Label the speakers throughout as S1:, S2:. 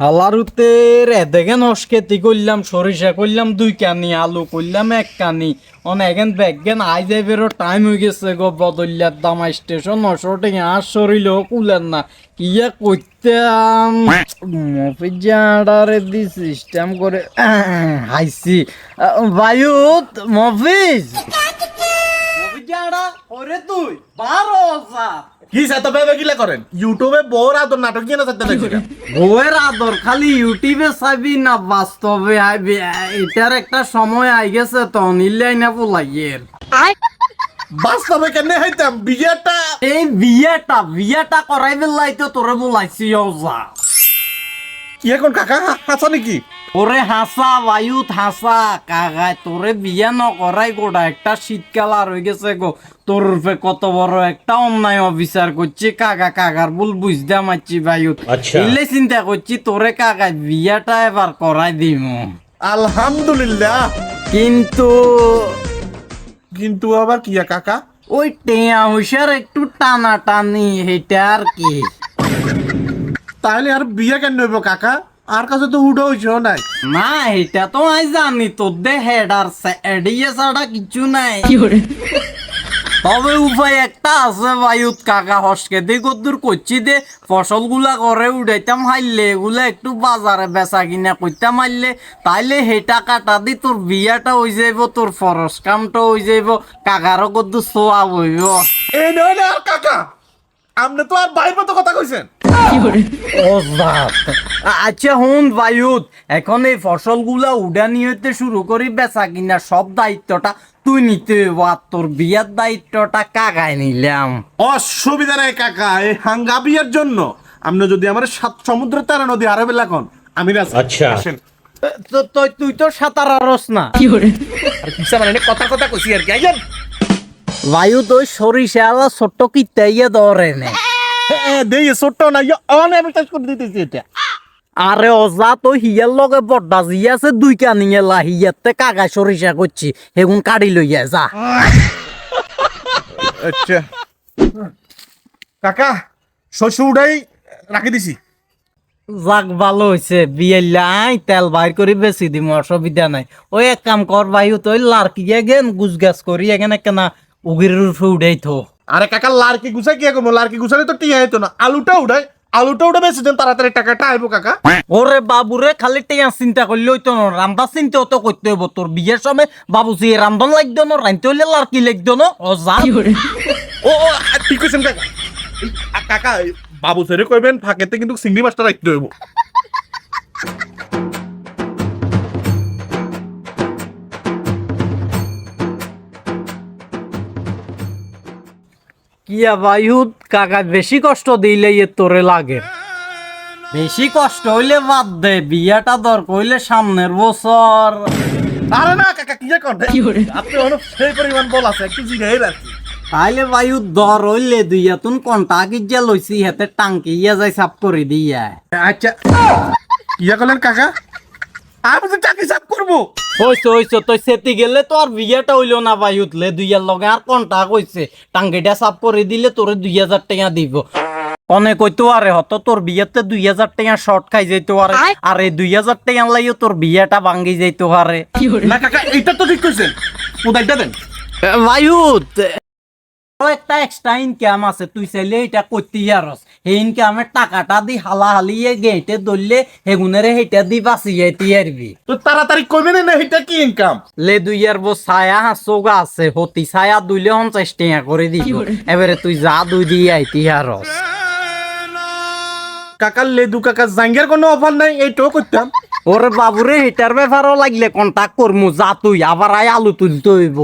S1: আলারুতে এদেগে নস্কেতি করলাম, সরিষা করলাম, দুই কানি, আলু করলাম, এক কানি। অনেকেন ব্যাগেন আই যাইবেরও টাইম হয়ে গেছে গো, বদলিয়ার দামা স্টেশন নশো টাকা, আর শরীরও কুলেন না। কিয়া করতে মফিজাডারে দি সিস্টেম করে, হাইছি। বায়ুত, মফিজ। মফিজাডা ওরে তুই, বারো হাজার।
S2: কি সাথে ভেবে গিলা করেন? ইউটিউবে বড় আদর নাটক কিনা সাথে দেখি
S1: বউয়ের আদর খালি ইউটিউবে চাবি না বাস্তবে আইবি। এটার একটা সময় আই গেছে তো নিলাই না পোলাইয়ের
S2: বাস্তবে কেন হইতাম? বিয়েটা
S1: এই বিয়েটা বিয়েটা করাই বেলাই তো তোরে বলাইছি যা
S2: কি এখন কাকা? হাসা নাকি?
S1: ওরে হাসা বায়ুত হাসা কাগায় তোরে বিয়ে ন করাই গোটা একটা শীতকাল আর হয়ে গেছে গো। তোর রূপে কত বড় একটা অন্যায় অফিসার করছি কাকা কাকার ভুল বুঝতে মারছি বায়ুত।
S3: আচ্ছা।
S1: এলে চিন্তা করছি তোরে কাকায় বিয়েটা এবার করাই দিমু।
S2: আলহামদুলিল্লাহ।
S1: কিন্তু
S2: কিন্তু আবার কিয়া কাকা
S1: ওই টেয়া হুইসার একটু টানা টানি এটা আর কি।
S2: তাহলে আর বিয়ে কেন হইব কাকা? আর কাছে তো উঠো হইছ নাই।
S1: না এটা তো আমি জানি তোর দে হেড আর এডিয়ে ছাড়া কিছু নাই। তবে উপায় একটা আছে বায়ুত কাকা হসকে দিয়ে কদ্দুর করছি দে ফসলগুলা করে উঠাইতাম হাইলে এগুলা একটু বাজারে বেচা কিনা করতাম হাইলে। তাইলে সেই টাকাটা দি তোর বিয়াটা হয়ে যাইব তোর ফরস কামটা হয়ে যাইব কাকারও কদ্দু সোয়া হইব।
S2: এই নয় না কাকা আপনি তো আর বাইর মতো কথা কইছেন।
S1: আচ্ছা হুন বায়ুত এখন এই ফসলগুলা উড়ানি হইতে শুরু করি বেচা কিনা সব দায়িত্বটা তুই নিতে আর তোর বিয়ার দায়িত্বটা কাকায় নিলাম।
S2: অসুবিধা নাই কাকা এই হাঙ্গা বিয়ের জন্য। আপনি যদি আমার সাত সমুদ্র তেরো নদী হারে বেলা কোন আমি
S3: আচ্ছা।
S1: তো তুই তো সাঁতার আরস না।
S2: আর কিসা মানে? কথা কথা কইছি আর কি
S1: বায়ু তো সরিষা আলা ছোট্ট কিতাইয়া ধরে নে।
S2: দেই ছোট্ট না ইয়ে অনেক আমি চাষ করে দিতেছি এটা।
S1: আরে অজা তো হিয়ার লগে বড্ডা জি আছে দুই কানিয়ে লা হিয়াতে কাকা সরিষা করছি সেগুন কাড়ি লইয়া যা।
S2: আচ্ছা। কাকা উড়াই রাখি দিছি।
S1: যাক ভালো হয়েছে বিয়ে লাই তেল বাইর করে বেশি দিম অসুবিধা নাই। ওই এক কাম কর বায়ু তুই লার্কিয়ে গেন গুছ গাছ করি এখানে কেনা উগির রূপে উঠাই থো।
S2: আরে কাকা লারকি গুছাই কি করব? লারকি গুছালে তো টিয়া হইতো না। আলুটা উড়াই আলুটা উড়ে বেশি দেন তাড়াতাড়ি টাকাটা আইবো কাকা।
S1: ওরে বাবুরে খালি টেয়া চিন্তা করলে হইতো না। রান্দা চিন্তা তো করতে হইব। তোর বিয়ের সময় বাবুজি রান্ধন লাগতো না রান্ধতে হইলে লার্কি লাগতো না। ও যা।
S2: ও ও, ঠিক কইছেন কাকা। আ, কাকা বাবু সেরে কইবেন ফাঁকেতে কিন্তু চিংড়ি মাছটা রাখতে হইব।
S1: কিয়া বায়ুত কাকা বেশি কষ্ট দিলে ইয়ে তোরে লাগে। বেশি কষ্ট হইলে বাদ দে বিয়াটা দরকার হইলে সামনের বছর।
S2: আরে না কাকা কি যে আপনি অনেক সেই পরিমাণ বল আছে একটু জিগাই
S1: তাইলে বায়ু দর হইলে দুইয়া তুন কন্টা গিয়া লইছি হাতে টাঙ্কি ইয়া যাই সাপ করে দিয়া।
S2: আচ্ছা ইয়া করলেন কাকা? আমি তো চাকরি সাফ করব।
S1: হইছে হইছে তুই সেতি গেলে তো আর বিয়াটা হইল না বায়ুত লে দুইয়ার লগে আর কন্টা কইছে? টাঙ্কিটা সাপ করে দিলে তোরে দুই হাজার টাকা দিব। অনেক কইতো আরে হত তোর বিয়েতে দুই হাজার টাকা শর্ট খাই যাইতো আরে। আর এই দুই হাজার টাকা লাইও তোর বিয়াটা ভাঙ্গি যাইতো আরে।
S2: না কাকা এইটা তো ঠিক কইছেন। উদাইটা দেন।
S1: বায়ুত একটা এক্সট্রা ইনকাম আছে তুই চাইলে এটা করতে ইয়ারস সেই ইনকামের টাকাটা দি হালা হালিয়ে গেটে ধরলে হেগুনের সেইটা দি বাঁচিয়ে তিয়ারবি
S2: তো তাড়াতাড়ি কইবেন না এটা কি ইনকাম
S1: লে দুই আর বো ছায়া হাসোগা আছে হতি ছায়া দুইলে পঞ্চাশ টাকা করে দিব। এবারে তুই যা দুই দিয়ে আইতি হারস
S2: কাকার লেদু কাকা জাঙ্গের কোনো অফার নাই? এইটাও করতাম।
S1: ওরে বাবুরে এটার ব্যাপারও লাগলে কন্টাক্ট করমু যা তুই আবার আয় আলু তুলতে হইব।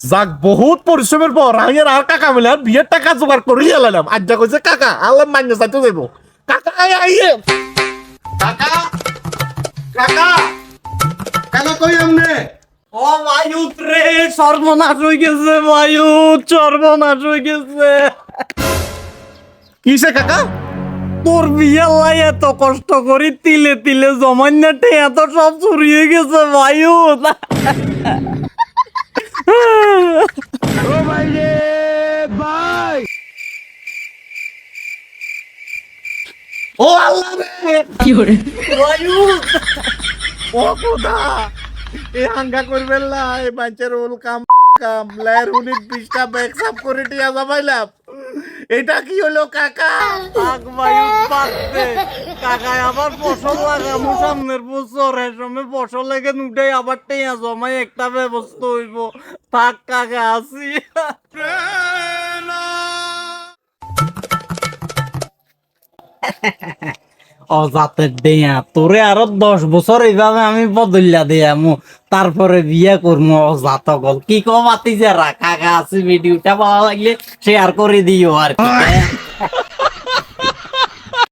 S2: যাক বহুত পরিশ্রমের পর আমি আর কাকা মিলে আর বিয়ের টাকা জোগাড় করে এলাম আজ যা কইছে কাকা আল্লাহ মান্য চাইতে যাইব কাকা আই আইয়ে কাকা কাকা কাকা কই আমনে
S1: ও বায়ুত রে সর্বনাশ হয়ে গেছে বায়ুত সর্বনাশ হয়ে গেছে।
S2: কিসে কাকা?
S1: তোর বিয়ে লাই এত কষ্ট করি তিলে তিলে জমান্যাটে এত সব চুরিয়ে গেছে বায়ুত
S2: ও আল্লাহ রে!
S1: বায়ুত
S2: ও খোদা এ হাঙ্গা করবেন না এই বাঞ্চের ওল কাম কাম। লায়ের উনিশ বিশটা ব্যাগ সাফ করে টিয়া যাবাইলাম এটা কি হলো কাকা?
S1: কাকায় আবার ফসল লাগামো সামনের বছর। এর সময় ফসল লেগে উঠে আবার টেয়া জমাই একটা ব্যবস্থা হইব। থাক কাকা আসি। অজাতের দেয়া। তোরে আরও দশ বছর এইভাবে আমি বদলিয়া দিয়া মু। তারপরে বিয়ে করব অজাত গল। কি কম আতি যে রাখা আছে ভিডিওটা ভালো লাগলে শেয়ার করে দিও আর কি।